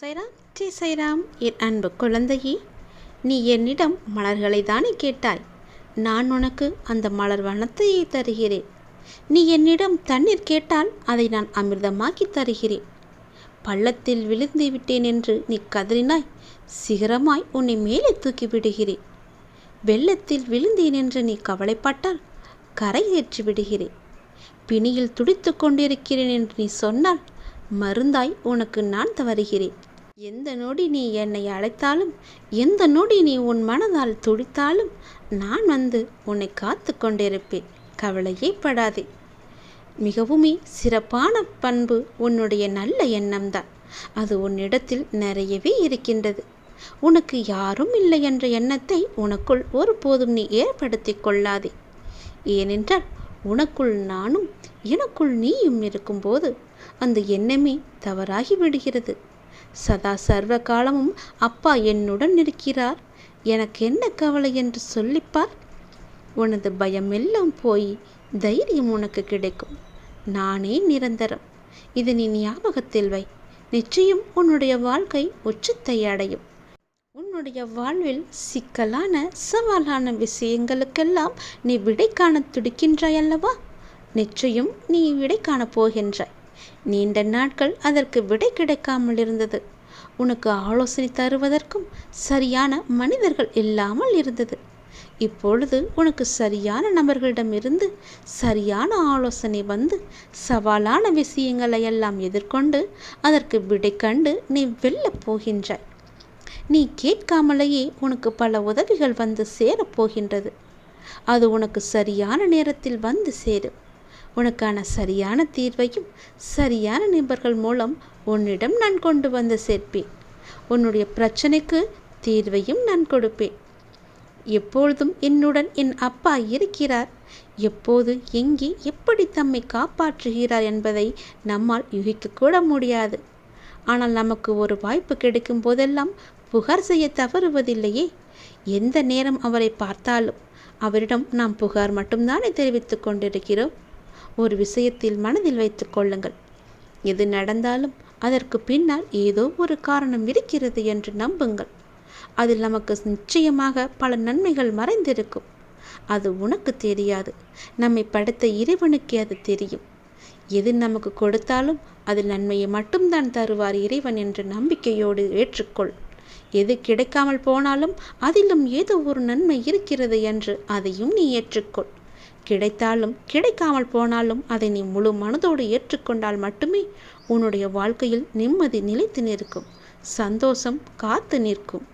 சைராம் ஜெய் சைராம் என் அன்பு குழந்தையே நீ என்னிடம் மலர்களை தானே கேட்டாய்? நான் உனக்கு அந்த மலர் வனத்தையே தருகிறேன். நீ என்னிடம் தண்ணீர் கேட்டால் அதை நான் அமிர்தமாக்கி தருகிறேன். பள்ளத்தில் விழுந்து விட்டேன் என்று நீ கதறினாய் சிகரமாய் உன்னை மேலே தூக்கி விடுகிறேன். வெள்ளத்தில் விழுந்தேன் என்று நீ கவலைப்பட்டால் கரை ஏற்றி விடுகிறேன் பிணியில் துடித்து கொண்டிருக்கிறேன் என்று நீ சொன்னால் மருந்தாய் உனக்கு நான் தவறுகிறேன். எந்த நொடி நீ என்னை அழைத்தாலும் எந்த நொடி நீ உன் மனதால் துடித்தாலும் நான் வந்து உன்னை காத்து கொண்டிருப்பேன். கவலையே படாதே. மிகவுமே சிறப்பான பண்பு உன்னுடைய நல்ல எண்ணம்தான். அது உன்னிடத்தில் நிறையவே இருக்கின்றது. உனக்கு யாரும் இல்லை என்ற எண்ணத்தை உனக்குள் ஒருபோதும் நீ ஏற்படுத்தி கொள்ளாதே. ஏனென்றால் உனக்குள் நானும் எனக்குள் நீயும் இருக்கும்போது அந்த எண்ணமே தவறாகி விடுகிறது. சதா சர்வ காலமும் அப்பா என்னுடன் இருக்கிறார். எனக்கு என்ன கவலை என்று சொல்லிப்பார்? உனது பயமெல்லாம் போய் தைரியம் உனக்கு கிடைக்கும். நானே நிரந்தரம். இது நீ ஞாபகத்தில் வை. நிச்சயம் உன்னுடைய வாழ்க்கை உச்சத்தை அடையும். உன்னுடைய வாழ்வில் சிக்கலான சவாலான விஷயங்களுக்கெல்லாம் நீ விடை காண துடிக்கின்றாய் அல்லவா நிச்சயம் நீ விடை காணப் போகின்றாய். நீண்ட நாட்கள் அதற்கு விடை கிடைக்காமல் இருந்தது. உனக்கு ஆலோசனை தருவதற்கும் சரியான மனிதர்கள் இல்லாமல் இருந்தது. இப்பொழுது உனக்கு சரியான நபர்களிடமிருந்து சரியான ஆலோசனை வந்து சவாலான விஷயங்களை எல்லாம் எதிர்கொண்டு அதற்கு விடை கண்டு நீ வெல்லப் போகின்றாய். நீ கேட்காமலேயே உனக்கு பல உதவிகள் வந்து சேரப்போகின்றது அது உனக்கு சரியான நேரத்தில் வந்து சேரும். உனக்கான சரியான தீர்வையும் சரியான நிபர்கள் மூலம் உன்னிடம் நான் கொண்டு வந்து சேர்ப்பேன். உன்னுடைய பிரச்சனைக்கு தீர்வையும் நான் கொடுப்பேன். எப்பொழுதும் என்னுடன் என் அப்பா இருக்கிறார். எப்போது எங்கே எப்படி தம்மை காப்பாற்றுகிறார் என்பதை நம்மால் யூகிக்கக்கூட முடியாது. ஆனால் நமக்கு ஒரு வாய்ப்பு கிடைக்கும் போதெல்லாம் புகார் செய்ய தவறுவதில்லையே. எந்த நேரம் அவரை பார்த்தாலும் அவரிடம் நாம் புகார் மட்டும்தானே தெரிவித்துக் கொண்டிருக்கிறோம். ஒரு விஷயத்தில் மனதில் வைத்து கொள்ளுங்கள். எது நடந்தாலும் அதற்கு பின்னால் ஏதோ ஒரு காரணம் இருக்கிறது என்று நம்புங்கள். அதில் நமக்கு நிச்சயமாக பல நன்மைகள் மறைந்திருக்கும். அது உனக்கு தெரியாது. நம்மை படைத்த இறைவனுக்கே அது தெரியும். எது நமக்கு கொடுத்தாலும் அதில் நன்மையை மட்டும்தான் தருவார் இறைவன் என்ற நம்பிக்கையோடு ஏற்றுக்கொள். எது கிடைக்காமல் போனாலும் அதிலும் ஏதோ ஒரு நன்மை இருக்கிறது என்று அதையும் நீ ஏற்றுக்கொள். கிடைத்தாலும் கிடைக்காமல் போனாலும் அதை நீ முழு மனதோடு ஏற்றுக்கொண்டால் மட்டுமே உன்னுடைய வாழ்க்கையில் நிம்மதி நிலைத்து நிற்கும். சந்தோஷம் காத்து நிற்கும்.